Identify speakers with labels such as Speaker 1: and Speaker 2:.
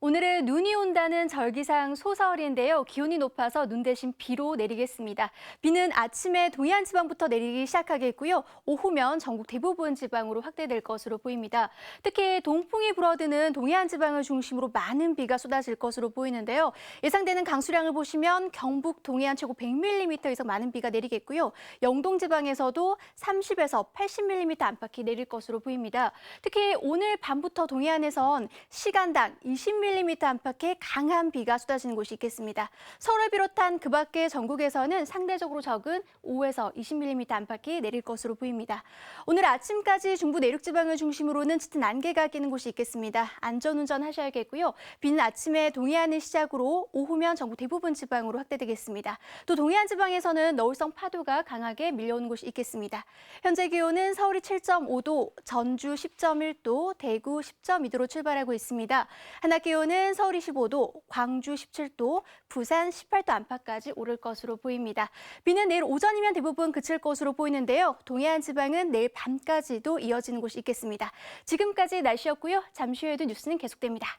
Speaker 1: 오늘은 눈이 온다는 절기상 소설인데요. 기온이 높아서 눈 대신 비로 내리겠습니다. 비는 아침에 동해안 지방부터 내리기 시작하겠고요. 오후면 전국 대부분 지방으로 확대될 것으로 보입니다. 특히 동풍이 불어드는 동해안 지방을 중심으로 많은 비가 쏟아질 것으로 보이는데요. 예상되는 강수량을 보시면 경북 동해안 최고 100mm 이상 많은 비가 내리겠고요. 영동 지방에서도 30에서 80mm 안팎이 내릴 것으로 보입니다. 특히 오늘 밤부터 동해안에선 시간당 20mm 안팎의 강한 비가 쏟아지는 곳이 있겠습니다. 서울을 비롯한 그 밖의 전국에서는 상대적으로 적은 5에서 20mm 안팎이 내릴 것으로 보입니다. 오늘 아침까지 중부 내륙 지방을 중심으로는 짙은 안개가 끼는 곳이 있겠습니다. 안전운전 하셔야겠고요. 비는 아침에 동해안을 시작으로 오후면 전국 대부분 지방으로 확대되겠습니다. 또 동해안 지방에서는 너울성 파도가 강하게 밀려오는 곳이 있겠습니다. 현재 기온은 서울이 7.5도, 전주 10.1도, 대구 10.2도로 출발하고 있습니다. 한낮 기온 은 서울이 15도, 광주 17도, 부산 18도 안팎까지 오를 것으로 보입니다. 비는 내일 오전이면 대부분 그칠 것으로 보이는데요. 동해안 지방은 내일 밤까지도 이어지는 곳이 있겠습니다. 지금까지 날씨였고요. 잠시 후에도 뉴스는 계속됩니다.